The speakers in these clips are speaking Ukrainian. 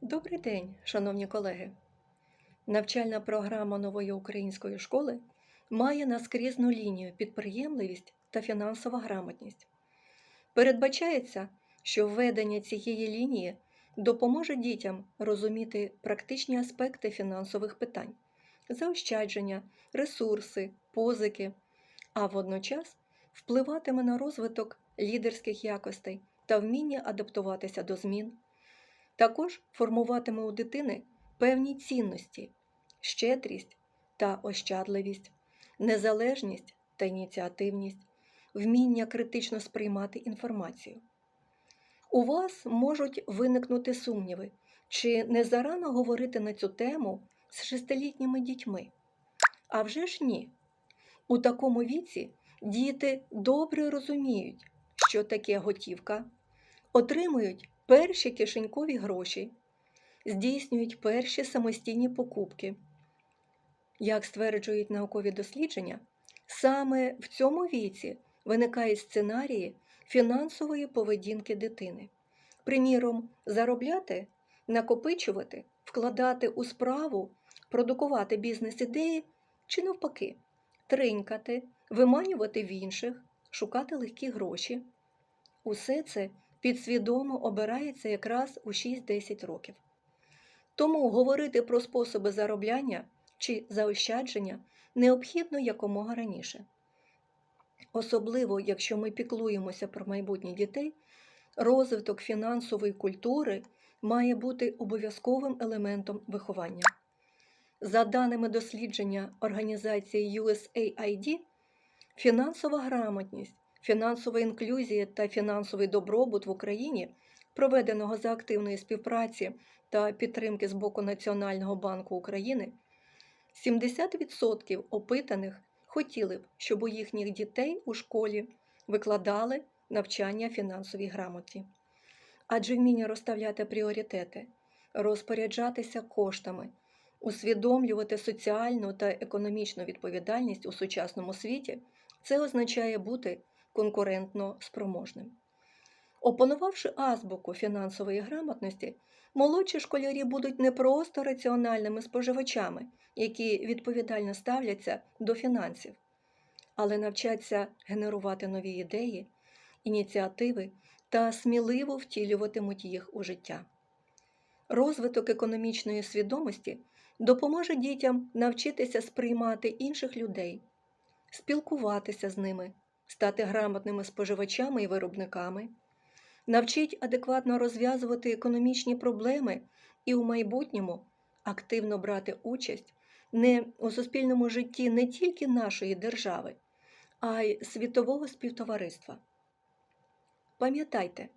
Добрий день, шановні колеги! Навчальна програма нової української школи має наскрізну лінію підприємливість та фінансова грамотність. Передбачається, що введення цієї лінії допоможе дітям розуміти практичні аспекти фінансових питань, заощадження, ресурси, позики, а водночас впливатиме на розвиток лідерських якостей та вміння адаптуватися до змін. Також формуватиме у дитини певні цінності, щедрість та ощадливість, незалежність та ініціативність, вміння критично сприймати інформацію. У вас можуть виникнути сумніви, чи не зарано говорити на цю тему з шестилітніми дітьми. А вже ж ні. У такому віці діти добре розуміють, що таке готівка, отримують перші кишенькові гроші, здійснюють перші самостійні покупки. Як стверджують наукові дослідження, саме в цьому віці виникають сценарії фінансової поведінки дитини. Приміром, заробляти, накопичувати, вкладати у справу, продукувати бізнес-ідеї чи навпаки, тринькати, виманювати в інших, шукати легкі гроші. Усе це підсвідомо обирається якраз у 6-10 років. Тому говорити про способи заробляння чи заощадження необхідно якомога раніше. Особливо, якщо ми піклуємося про майбутнє дітей, розвиток фінансової культури має бути обов'язковим елементом виховання. За даними дослідження організації USAID, фінансова грамотність фінансова інклюзія та фінансовий добробут в Україні, проведеного за активної співпраці та підтримки з боку Національного банку України, 70% опитаних хотіли б, щоб у їхніх дітей у школі викладали навчання фінансовій грамоті. Адже вміння розставляти пріоритети, розпоряджатися коштами, усвідомлювати соціальну та економічну відповідальність у сучасному світі це означає бути конкурентно спроможним. Опанувавши азбуку фінансової грамотності, молодші школярі будуть не просто раціональними споживачами, які відповідально ставляться до фінансів, але навчаться генерувати нові ідеї, ініціативи та сміливо втілюватимуть їх у життя. Розвиток економічної свідомості допоможе дітям навчитися сприймати інших людей, спілкуватися з ними стати грамотними споживачами і виробниками, навчить адекватно розв'язувати економічні проблеми і у майбутньому активно брати участь не у суспільному житті не тільки нашої держави, а й світового співтовариства. Пам'ятайте,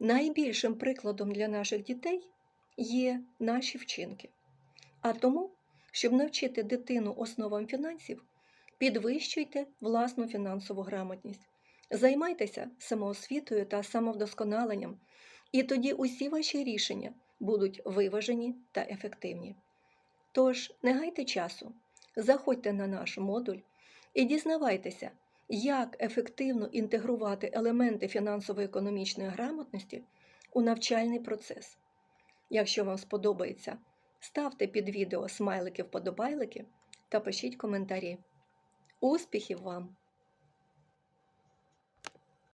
найбільшим прикладом для наших дітей є наші вчинки. А тому, щоб навчити дитину основам фінансів, підвищуйте власну фінансову грамотність, займайтеся самоосвітою та самовдосконаленням, і тоді усі ваші рішення будуть виважені та ефективні. Тож, не гайте часу, заходьте на наш модуль і дізнавайтеся, як ефективно інтегрувати елементи фінансово-економічної грамотності у навчальний процес. Якщо вам сподобається, ставте під відео смайлики-вподобайлики та пишіть коментарі. Успіхів вам!